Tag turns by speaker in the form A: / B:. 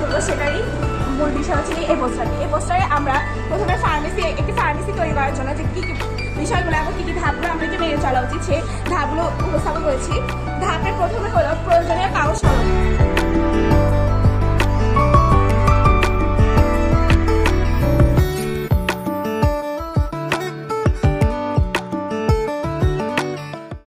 A: তুলবো সেটারই মূল বিষয় হচ্ছে এই পোস্টারটি এই পোস্টারে আমরা প্রথমে ফার্মেসি একটি ফার্মেসি তৈরি করার জন্য যে কী কী বিষয়গুলো এবং কী কী ধাপগুলো আমাদেরকে মেনে চলা উচিত, সেই ধাপগুলো উপস্থাপন করেছি। ধাপের